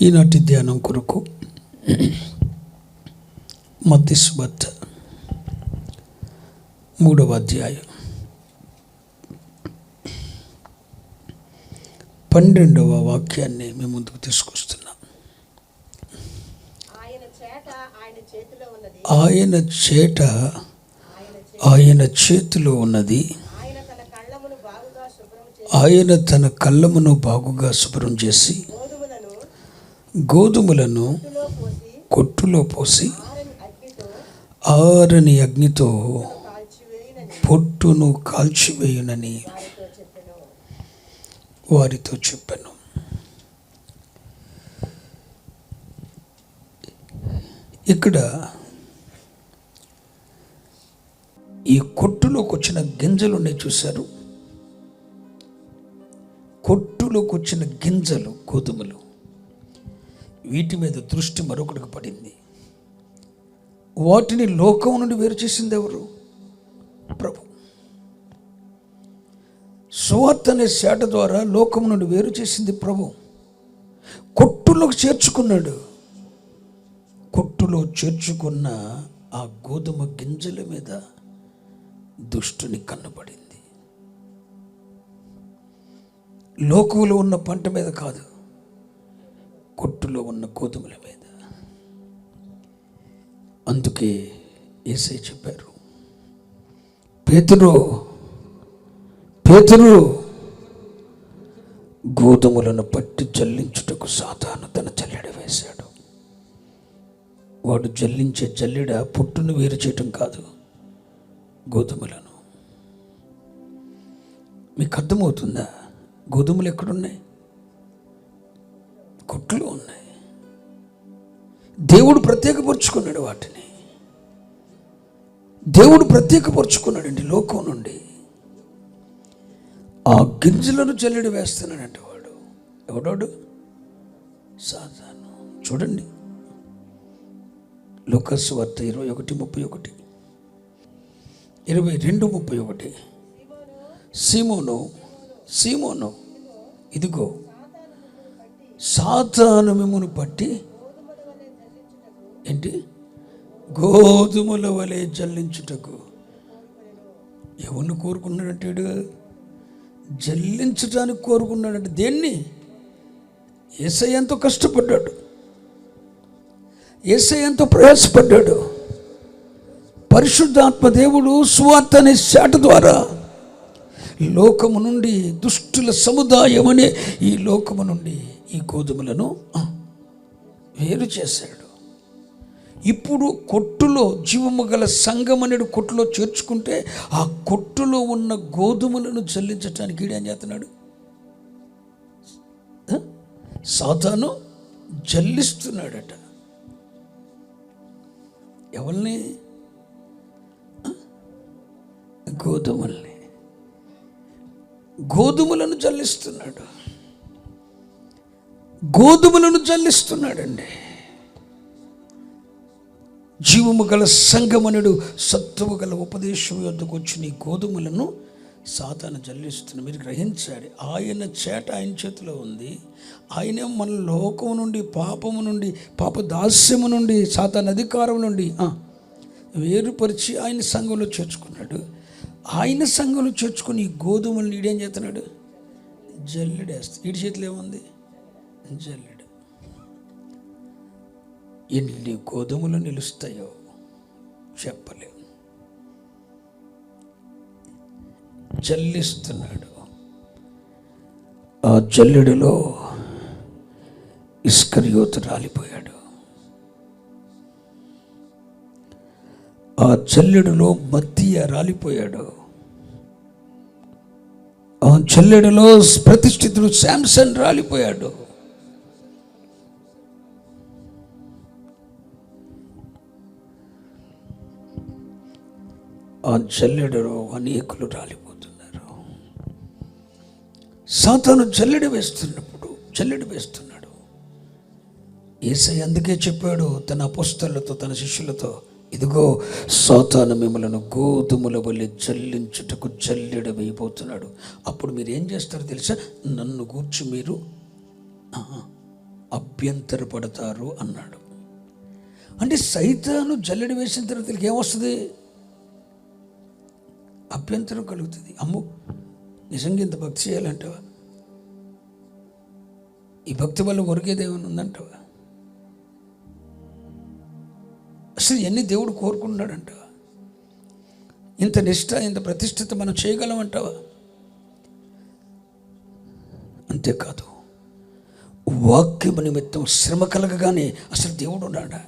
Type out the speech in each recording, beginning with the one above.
ఈనాటి ధ్యానం కొరకు మత్తిస్బత్ మూడవ అధ్యాయం. పన్నెండవ వాక్యాన్ని మేము ముందుకు తీసుకొస్తున్నాం. ఆయన చేట ఆయన చేతిలో ఉన్నది. ఆయన తన కళ్ళమును బాగుగా శుభ్రం చేసి ఆయన తన కళ్ళమును బాగుగా శుభ్రం చేసి గోధుమలను గోధుమలను కొట్టులో పోసి ఆరని అగ్నితో కాల్చివేయనని పొట్టును కాల్చివేయునని వారితో వారితో చెప్పాను. ఇక్కడ ఈ కొట్టులోకి వచ్చిన గింజలు ఉన్నాయి చూశారు. కొట్టులోకి వచ్చిన గింజలు గోధుమలు. వీటి మీద దృష్టి మరొకటికి పడింది. వాటిని లోకం నుండి వేరు చేసింది ఎవరు? ప్రభు. సువార్త అనే శాట ద్వారా లోకం నుండి వేరు చేసింది ప్రభు. కొట్టులోకి చేర్చుకున్నాడు. కొట్టులో చేర్చుకున్న ఆ గోధుమ గింజల మీద దుష్టుని కన్నబడింది లోకంలో ఉన్న పంట మీద కాదు కొట్టులో ఉన్న గోధుమల మీద. అందుకే ఏసై చెప్పారు పేతురు పేతురు గోధుమలను పట్టి జల్లించుటకు సాతాను తన జల్లెడ వేశాడు. వాడు జల్లించే జల్లెడ పుట్టును వేరు చేయటం కాదు గోధుమలను. మీకు అర్థమవుతుందా? గోధుమలు ఎక్కడున్నాయి? కొట్లు ఉన్నాయి. దేవుడు ప్రత్యేకపరుచుకున్నాడు వాటిని. దేవుడు ప్రత్యేకపరుచుకున్నాడండి లోకం నుండి. ఆ గింజలను జల్లెడు వేస్తున్నాడంటే వాడు. ఎవడోడు? సాధారణ చూడండి. లోకస్ వార్త ఇరవై ఒకటి ముప్పై ఒకటి. ఇరవై రెండు ముప్పై ఒకటి. సీమోను సీమోను ఇదిగో సాతాను మిమ్మను పట్టి ఏంటి? గోధుమల వలె జల్లించుటకు. ఎవరిని కోరుకున్నాడంటే జల్లించడానికి జల్లించటానికి కోరుకున్నాడంటే దేన్ని? ఏసై ఎంతో కష్టపడ్డాడు. ఏసై ఎంతో ప్రయాసపడ్డాడు. పరిశుద్ధాత్మ దేవుడు సువార్త అనే శాట ద్వారా లోకము నుండి దుష్టుల సముదాయం అనే ఈ లోకము నుండి ఈ గోధుమలను వేరు చేశాడు. ఇప్పుడు కొట్టులో జీవము గల సంగమనుడు కొట్టులో చేర్చుకుంటే ఆ కొట్టులో ఉన్న గోధుమలను జల్లించటానికి ఈడేం చేస్తున్నాడు? సాతాను జల్లిస్తున్నాడట. ఎవరిని గోధుమల్ని. గోధుమలను జల్లిస్తున్నాడు. గోధుమలను జల్లిస్తున్నాడండి. జీవము గల సంగమనుడు సత్వము గల ఉపదేశం యొద్దకు వచ్చిన ఈ గోధుమలను సాతాను జల్లిస్తున్న మీరు గ్రహించాలి ఆయన చేట ఆయన చేతిలో ఉంది. ఆయనే మన లోకం నుండి పాపము నుండి పాప దాస్యము నుండి సాతాన్ అధికారం నుండి వేరుపరిచి ఆయన సంఘంలో చేర్చుకున్నాడు. ఆయన సంఘంలో చేర్చుకుని ఈ గోధుమలను ఈడేం చేస్తున్నాడు? జల్లెడేస్తాడు ఈడి చేతిలో ఏముంది? జల్లెడు ఎన్ని గోధుమలు నిలుస్తాయో చెప్పలేం జల్లిస్తున్నాడు. ఆ జల్లెడులో ఇస్కరియోతు రాలిపోయాడు. ఆ జల్లెడులో మధ్య రాలిపోయాడు. ఆ జల్లెడులో ప్రతిష్ఠితుడు శాంసన్ రాలిపోయాడు. ఆ జల్లెడలో అనేకులు రాలిపోతున్నారు. సాతాను జల్లెడ వేస్తున్నప్పుడు జల్లెడ వేస్తున్నాడు. ఏసై అందుకే చెప్పాడు తన అపుస్తలతో తన శిష్యులతో ఇదిగో సాతాను మిమ్మలను గోధుమల వల్లి జల్లించుటకు జల్లెడ వేయబోతున్నాడు. అప్పుడు మీరు ఏం చేస్తారో తెలుసా? నన్ను గూర్చి మీరు అభ్యంతరపడతారు అన్నాడు. అంటే సైతాను జల్లెడ వేసిన తర్వాత ఏమొస్తుంది అభ్యంతరం కలుగుతుంది. అమ్ము నిజంగా ఇంత భక్తి చేయాలంటావా? ఈ భక్తి వల్ల ఒరిగేదేమైనా ఉందంటావా? అసలు ఎన్ని దేవుడు కోరుకున్నాడంటావా ఇంత నిష్ట ఇంత ప్రతిష్ఠిత మనం చేయగలమంటావా? అంతేకాదు వాక్యము నిమిత్తం శ్రమ కలగగానే అసలు దేవుడు ఉన్నాడా?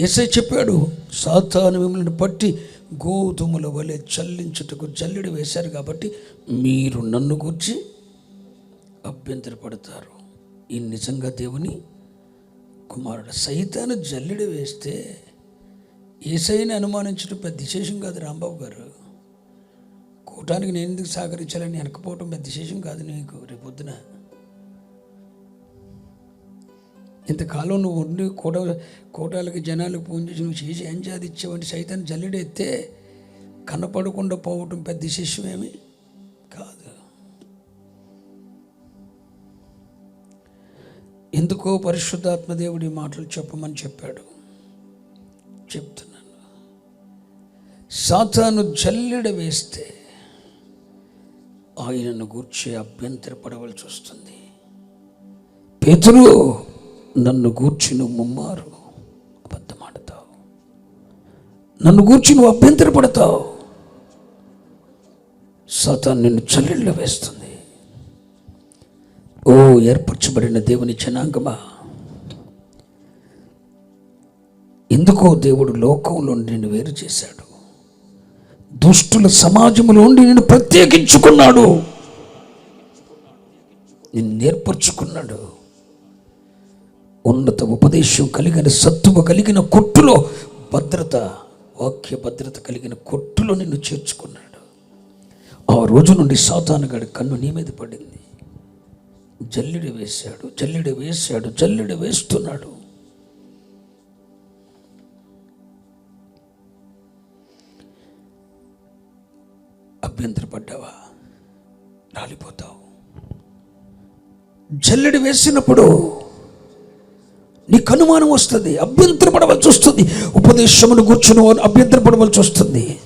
ఎస్ఐ చెప్పాడు సాతాను మిమ్మల్ని పట్టి గోధుమల వలె చల్లించుటకు జల్లెడి వేశారు కాబట్టి మీరు నన్ను గుర్చి అభ్యంతరపడతారు. ఈ నిజంగా దేవుని కుమారుడు సైతాను జల్లెడి వేస్తే ఏసైని అనుమానించడం పెద్ద విశేషం కాదు రాంబాబు గారు. కూటానికి నేను ఎందుకు సహకరించాలని వెనకపోవటం పెద్ద విశేషం కాదు నీకు. రేపొద్దున ఇంతకాలం నువ్వు ఉండి కోట కోటాలకి జనాలకు ఫోన్ చేసి నువ్వు చేసి ఏం సాధించావంటే సైతాన్ని జల్లెడెత్తే కనపడకుండా పోవటం పెద్ద విశేషమేమి కాదు. ఎందుకో పరిశుద్ధాత్మ దేవుడి మాటలు చెప్పమని చెప్పాడు. చెప్తున్నాను. సాతాను జల్లెడ వేస్తే ఆయనను గూర్చి అభ్యంతరపడవలసి వస్తుంది. పేతురు నన్ను గూర్చి నువ్వు ముమ్మారు. అబద్ధమాడతావు. నన్ను గూర్చి నువ్వు అభ్యంతరపడతావు. సాతాన్ నిన్ను చల్లెళ్ళు వేస్తుంది. ఓ ఏర్పరచబడిన దేవుని జనాంగమా? ఎందుకో దేవుడు లోకంలో నిన్ను వేరు చేశాడు. దుష్టుల సమాజంలో ఉండి నిన్ను ప్రత్యేకించుకున్నాడు. నిన్ను నేర్పరచుకున్నాడు ఉన్నత ఉపదేశం కలిగిన సత్తువ కలిగిన కొట్టులో భద్రత వాక్య భద్రత కలిగిన కొట్టులో నిన్ను చేర్చుకున్నాడు. ఆ రోజు నుండి సాతానుగాడి కన్ను నీ మీద పడింది. జల్లెడ వేశాడు జల్లెడ వేశాడు జల్లెడ వేస్తున్నాడు. అభ్యంతరపడ్డావా రాలిపోతావు. జల్లెడ వేసినప్పుడు నీకు అనుమానం వస్తుంది అభ్యంతరపడవలసి వస్తుంది. ఉపదేశమును కూర్చుని అభ్యంతరపడవలసి వస్తుంది.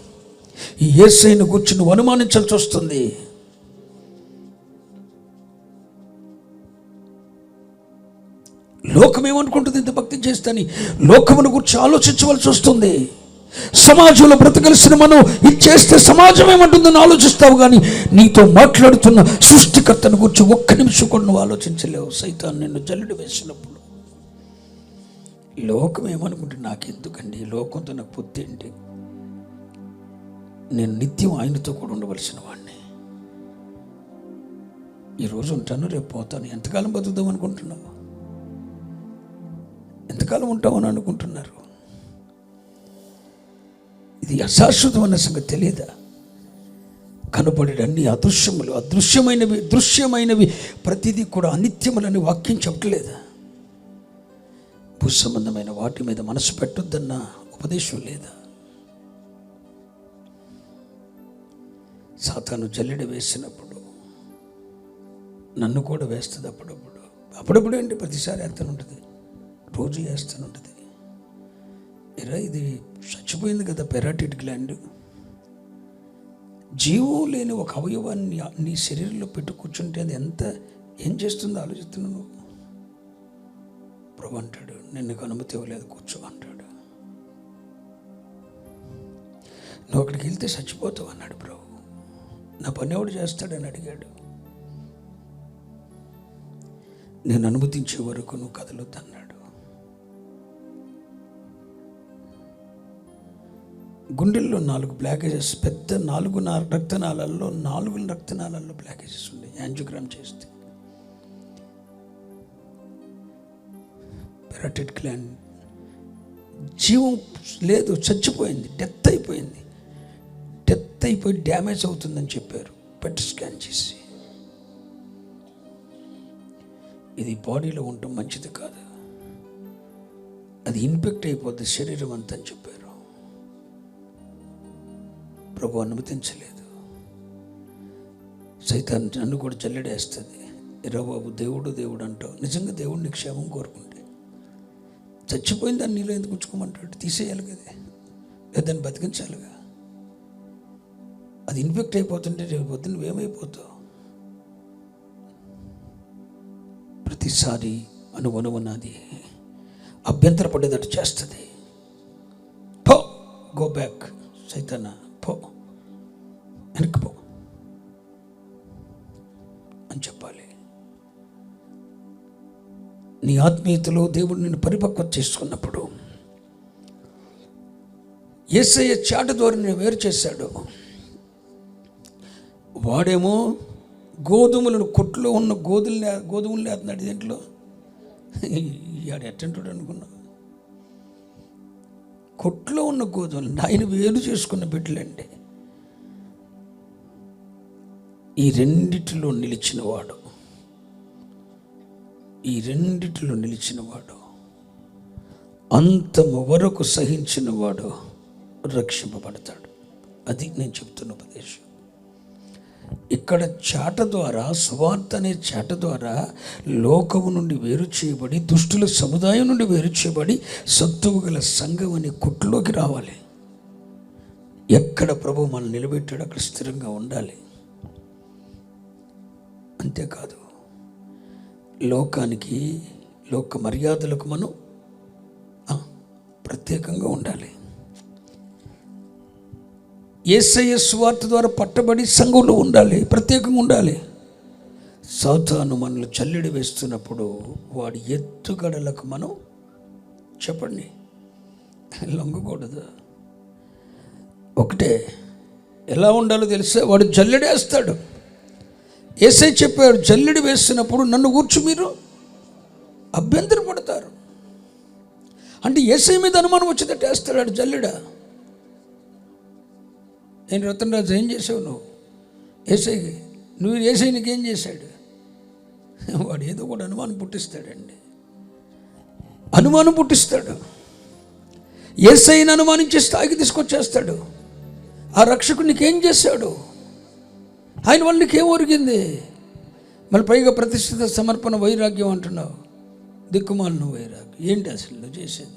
ఈ ఏసైను కూర్చుని నువ్వు అనుమానించాల్సి వస్తుంది. లోకం ఏమనుకుంటుంది? ఇంత భక్తి చేస్తాని లోకమును గురించి ఆలోచించవలసి వస్తుంది. సమాజంలో బ్రతకలిసిన మనం ఇది చేస్తే సమాజం ఏమంటుందని ఆలోచిస్తావు కానీ నీతో మాట్లాడుతున్న సృష్టికర్తను గురించి ఒక్క నిమిషం కూడా నువ్వు ఆలోచించలేవు. సైతాన్ని నిన్ను జల్లుడు వేసినప్పుడు. లోకం ఏమనుకుంటే నాకెందుకండి లోకంతో నాకు పొత్తి ఏంటి? నేను నిత్యం ఆయనతో కూడా ఉండవలసిన వాడిని ఈరోజు ఉంటాను రేపు పోతాను. ఎంతకాలం బతుకుదాం అనుకుంటున్నావు? ఎంతకాలం ఉంటామని అనుకుంటున్నారు? ఇది అశాశ్వతమైన సంగతి తెలియదా? కనపడే అన్ని అదృశ్యములు అదృశ్యమైనవి దృశ్యమైనవి ప్రతిదీ కూడా అనిత్యములని వాక్యం చెప్పట్లేదా? భూ సంబంధమైన వాటి మీద మనసు పెట్టొద్దన్న ఉపదేశం లేదా. సాతాను జల్లెడ వేసినప్పుడు నన్ను కూడా వేస్తుంది అప్పుడప్పుడు. అప్పుడప్పుడు ఏంటి? ప్రతిసారి వేస్తూనే ఉంటుంది రోజు వేస్తూనే ఉంటుంది ఎరా ఇది చచ్చిపోయింది కదా పెరాటిడ్ గ్లాండ్. జీవం లేని ఒక అవయవాన్ని నీ శరీరంలో పెట్టుకూర్చుంటే అది ఎంత ఏం చేస్తుందో ఆలోచిస్తున్నావు నువ్వు? ప్రభు అంటాడు నిన్ను అనుమతి ఇవ్వలేదు కూర్చో అంటాడు. నువ్వు అక్కడికి వెళ్తే చచ్చిపోతావు అన్నాడు ప్రభు. నా పని ఎవడు చేస్తాడని అడిగాడు. నేను అనుమతించే వరకు నువ్వు కదలొద్దన్నాడు గుండెల్లో నాలుగు బ్లాకేజెస్ పెద్ద నాలుగు నా రక్తనాళాల్లో నాలుగు రక్తనాళాల్లో బ్లాకేజెస్ ఉన్నాయి యాంజియోగ్రామ్ చేస్తే. పెరాటిడ్ గ్లాండ్ జీవం లేదు చచ్చిపోయింది డెత్ అయిపోయింది. డెత్ అయిపోయి డ్యామేజ్ అవుతుందని చెప్పారు. పెట్ స్కాన్ చేసి. ఇది బాడీలో ఉండటం మంచిది కాదు. అది ఇన్ఫెక్ట్ అయిపోద్ది శరీరం అంతా అని చెప్పారు. ప్రభు అనుమతించలేదు. సైతాన్ నన్ను కూడా జల్లెడేస్తుంది. ఎరా బాబు దేవుడు దేవుడు అంటావు. నిజంగా దేవుడిని క్షేమం కోరుకుంటే చచ్చిపోయింది దాన్ని నీలో ఎందుకు ఉంచుకోమంటాడు? తీసేయాలి కదా. లేదా దాన్ని బతికించాలిగా అది ఇన్ఫెక్ట్ అయిపోతుంటే రేపు పొద్దున్న నువ్వేమైపోతావు? ప్రతిసారి అనువనువన్నది అభ్యంతర పడేటట్టు చేస్తుంది. పో గో బ్యాక్ సైతన్న పో. ఆత్మీయతలో దేవుడు నిన్ను పరిపక్వత చేసుకున్నప్పుడు ఏసయ్య చాట ద్వారా నేను వేరు చేశాడు. వాడేమో గోధుమలను కొట్లో ఉన్న గోధుల్ని గోధుమలు లేతున్నాడు దీంట్లో ఆడు ఎట్టంటాడు అనుకున్నా. కొట్లో ఉన్న గోధుమలు ఆయన వేరు చేసుకున్న బిడ్డలండి ఈ రెండిటిలో నిలిచినవాడు ఈ రెండిటిలో నిలిచినవాడు అంతము వరకు సహించినవాడు రక్షింపబడతాడు. అది నేను చెప్తున్న ఉపదేశం. ఇక్కడ చాట ద్వారా సువార్త అనే చాట ద్వారా లోకము నుండి వేరు చేయబడి దుష్టుల సముదాయం నుండి వేరు చేయబడి సత్తువు గల సంఘం అనే కుట్లోకి రావాలి. ఎక్కడ ప్రభు మనం నిలబెట్టాడు అక్కడ స్థిరంగా ఉండాలి. అంతేకాదు లోకానికి లోక మర్యాదలకు మనం ప్రత్యేకంగా ఉండాలి. ఏసయ్య స్వార్థ ద్వారా పట్టబడి సంఘంలో ఉండాలి ప్రత్యేకంగా ఉండాలి. సౌతాను మనల్ని చల్లడి వేస్తున్నప్పుడు వాడి ఎత్తుగడలకు మనం చెప్పండి. లొంగకూడదు. ఒకటే ఎలా ఉండాలో తెలిసే వాడు జల్లెడేస్తాడు. ఏసై చెప్పారు జల్లెడు వేస్తున్నప్పుడు నన్ను కూర్చు మీరు. అభ్యంతరపడతారు అంటే ఏసై మీద అనుమానం వచ్చేటట్టు వేస్తాడు వాడు జల్లెడ. నేను రతనరాజు ఏం చేసావు నువ్వు? ఏసైకి నువ్వు ఏసై నీకేం చేశాడు? వాడు ఏదో కూడా అనుమానం పుట్టిస్తాడండి. అనుమానం పుట్టిస్తాడు. ఏసైని అనుమానించి స్థాయికి తీసుకొచ్చేస్తాడు. ఆ రక్షకుడు నీకేం చేశాడు? ఆయన వల్ల నీకేం ఒరిగింది? మళ్ళీ పైగా ప్రతిష్ఠిత సమర్పణ వైరాగ్యం అంటున్నావు. దిక్కుమాలను వైరాగ్యం. ఏంటి అసలు నువ్వు చేసేది?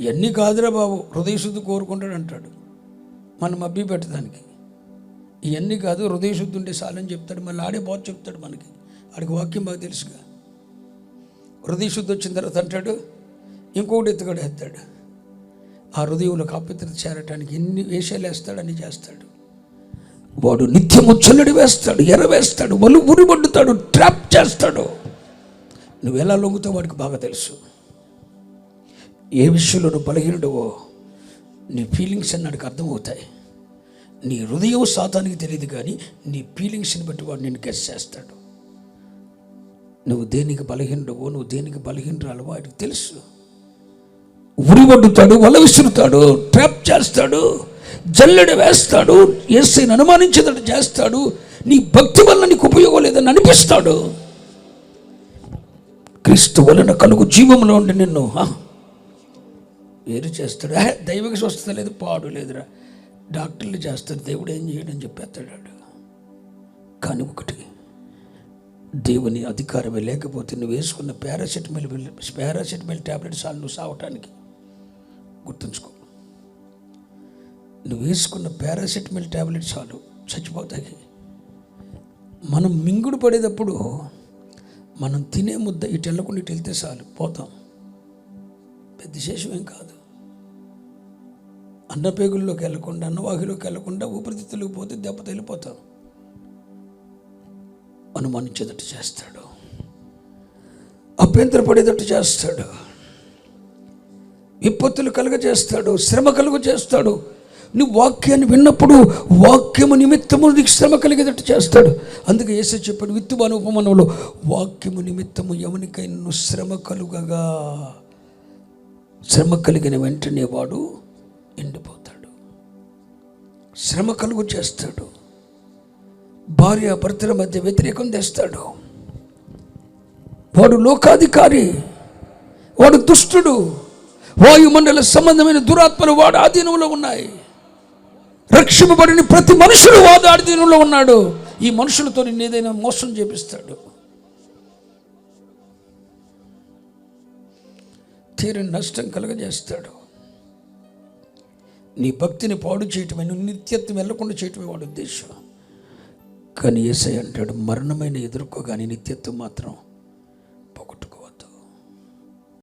ఇవన్నీ కాదురా బాబు. హృదయశుద్ధి కోరుకుంటాడు అంటాడు. మనం అబ్బి పెట్టడానికి. ఇవన్నీ కాదు హృదయశుద్ధి ఉంటే చాలని చెప్తాడు. మళ్ళీ ఆడే బాధ చెప్తాడు మనకి. ఆడికి వాక్యం బాగా తెలుసుగా. హృదయశుద్ధి వచ్చిన తర్వాత అంటాడు ఇంకొకటి ఎత్తుగడ ఎత్తాడు ఆ హృదయంలో కాపిత్రత చేరటానికి ఎన్ని వేషాలు వేస్తాడని చేస్తాడు. వాడు నిత్యము చల్లడి వేస్తాడు ఎరవేస్తాడు వేస్తాడు వలు ఉరిబడ్డుతాడు ట్రాప్ చేస్తాడు. నువ్వు ఎలా లొంగుతావు వాడికి బాగా తెలుసు. ఏ విషయంలో నువ్వు బలహీనుడవో నీ ఫీలింగ్స్ అన్నాడికి అర్థమవుతాయి. నీ హృదయం శాతానికి తెలియదు కానీ నీ ఫీలింగ్స్ని బట్టి వాడు నేను గెస్ చేస్తాడు. నువ్వు దేనికి బలహీనుడవో నువ్వు దేనికి బలహీనరాలవో వాడికి తెలుసు. ఉరివడ్డుతాడు వల విసురుతాడు ట్రాప్ చేస్తాడు. జల్లెడ వేస్తాడు ఏసైని అనుమానించేటట్టు చేస్తాడు నీ భక్తి వల్ల నీకు ఉపయోగం లేదని అనిపిస్తాడు. క్రీస్తు వలన కలుగు జీవంలో ఉండి నిన్ను వేరు చేస్తాడు. "ఏ, దైవిక స్వస్థత లేదు పాడు లేదురా. డాక్టర్లు చేస్తారు దేవుడు ఏం చేయడని చెప్పేస్తాడు. కానీ ఒకటి దేవుని అధికారమే లేకపోతే నువ్వు వేసుకున్న పారాసెటమిల్ పారాసెటమిల్ ట్యాబ్లెట్స్ వాళ్ళు నువ్వు సావటానికి గుర్తుంచుకో. నువ్వు వేసుకున్న పారాసెటమాల్ ట్యాబ్లెట్ చాలు చచ్చిపోతాయి. మనం మింగుడు పడేటప్పుడు మనం తినే ముద్ద ఇటు వెళ్ళకుండా ఇటు వెళ్తే చాలు పోతాం. పెద్ద విశేషం ఏం కాదు. అన్నపేగుల్లోకి వెళ్ళకుండా అన్నవాహిలోకి వెళ్ళకుండా ఊపిరితిత్తులకు పోతే దెబ్బ తగిలిపోతాం. అనుమానించేటట్టు చేస్తాడు. అభ్యంతరపడేటట్టు చేస్తాడు. విపత్తులు కలుగ చేస్తాడు శ్రమ కలుగ చేస్తాడు నువ్వు వాక్యాన్ని విన్నప్పుడు వాక్యము నిమిత్తము నీకు శ్రమ కలిగేటట్టు చేస్తాడు. అందుకే ఏసే చెప్పాడు విత్తుబాను ఉపమానంలో వాక్యము నిమిత్తము ఎవనికైనా శ్రమ కలుగగా? శ్రమ కలిగిన వెంటనే వాడు ఎండిపోతాడు. శ్రమ కలుగు చేస్తాడు. భార్య భర్తల మధ్య వ్యతిరేకం తెస్తాడు. వాడు లోకాధికారి వాడు దుష్టుడు. వాయుమండల సంబంధమైన దురాత్మలు వాడు ఆధీనంలో ఉన్నాయి. రక్షింపబడిన ప్రతి మనుషుడు వాడు దీనిలో ఉన్నాడు. ఈ మనుషులతో నిన్ను ఏదైనా మోసం చేపిస్తాడు. తీరని నష్టం కలగజేస్తాడు. నీ భక్తిని పాడు చేయటమే నువ్వు నిత్యత్వం వెళ్ళకుండా చేయటమే వాడి ఉద్దేశం. కానీ ఏసై అంటాడు మరణమైన ఎదుర్కోగానే నిత్యత్వం మాత్రం